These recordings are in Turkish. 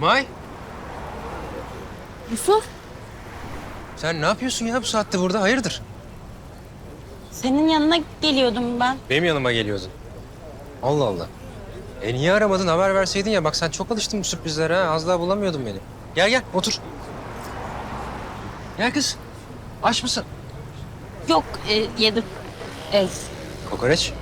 May, Yusuf, sen ne yapıyorsun ya bu saatte burada? Hayırdır? senin yanına geliyordum ben. Benim yanıma geliyordun. Allah Allah. E niye aramadın? Haber verseydin ya. Bak sen çok alıştın bu sürprizlere ha. Az daha bulamıyordun beni. Gel gel otur. Gel kız. Aç mısın? Yok, e, yedim. E, Kokoreç.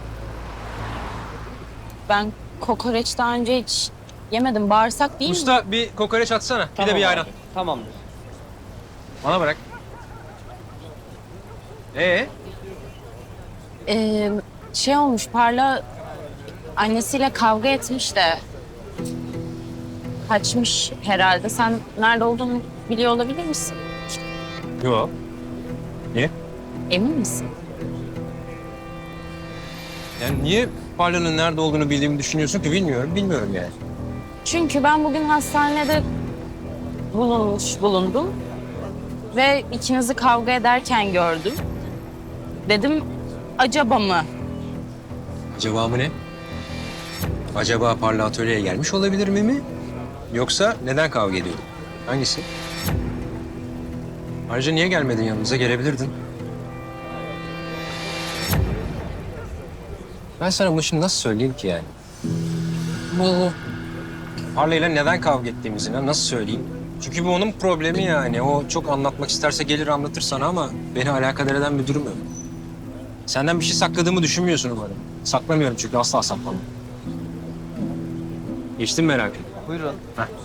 ben kokoreç daha önce hiç yemedim. Bağırsak değil mi? Usta bir kokoreç atsana. bir de bir ayran. Tamamdır. Bana bırak. Ee? E, şey olmuş, Parla annesiyle kavga etmiş de kaçmış herhalde. Sen nerede olduğunu biliyor olabilir misin? Yok. Niye? Emin misin? Yani niye Parla'nın nerede olduğunu bildiğimi düşünüyorsun ki? Bilmiyorum. Bilmiyorum yani. Çünkü ben bugün hastanede bulunmuş bulundum ve ikinizi kavga ederken gördüm. Dedim acaba mı? Acaba mı ne? Acaba Parla atölyeye gelmiş olabilir mi mi? Yoksa neden kavga ediyorduk? Hangisi? Ayrıca niye gelmedin yanımıza? Gelebilirdin. Ben sana bunu şimdi nasıl söyleyeyim ki yani? Neyi? Parla ile neden kavga ettiğimizi ne- nasıl söyleyeyim? Çünkü bu onun problemi yani. O çok anlatmak isterse gelir anlatır sana ama beni alakadar eden bir durum yok. Senden bir şey sakladığımı düşünmüyorsun umarım. Saklamıyorum çünkü asla saklamam. Geçtin merak etme. Buyurun.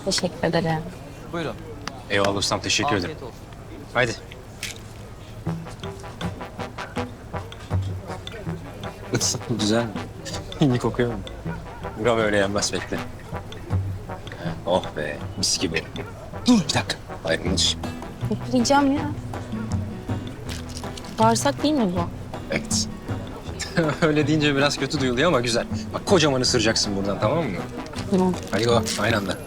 Teşekkür ederim. Buyurun. Eyvallah ustam teşekkür ederim. Afiyet olsun. Haydi. Güzel mi? İyi kokuyor mu? Gram öyle yenmez bekle. Oh be mis gibi. Dur bir dakika. Ayrılmış. Bekleyeceğim ya. Bağırsak değil mi bu? Evet. öyle deyince biraz kötü duyuluyor ama güzel. Bak kocaman ısıracaksın buradan tamam mı? Tamam. Hadi go aynı anda.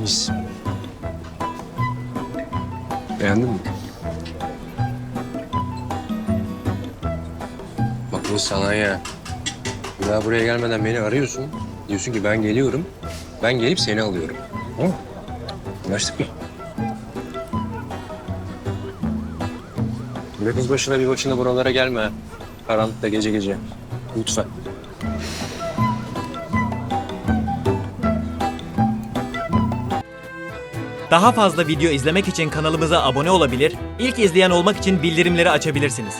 Mis. Beğendin mi? Bak bu sana ya. Bir Daha buraya gelmeden beni arıyorsun. Diyorsun ki ben geliyorum. Ben gelip seni alıyorum. Mı? Anlaştık mı? Bir kız başına bir başına buralara gelme. Karanlıkta gece gece. Lütfen. Daha fazla video izlemek için kanalımıza abone olabilir, ilk izleyen olmak için bildirimleri açabilirsiniz.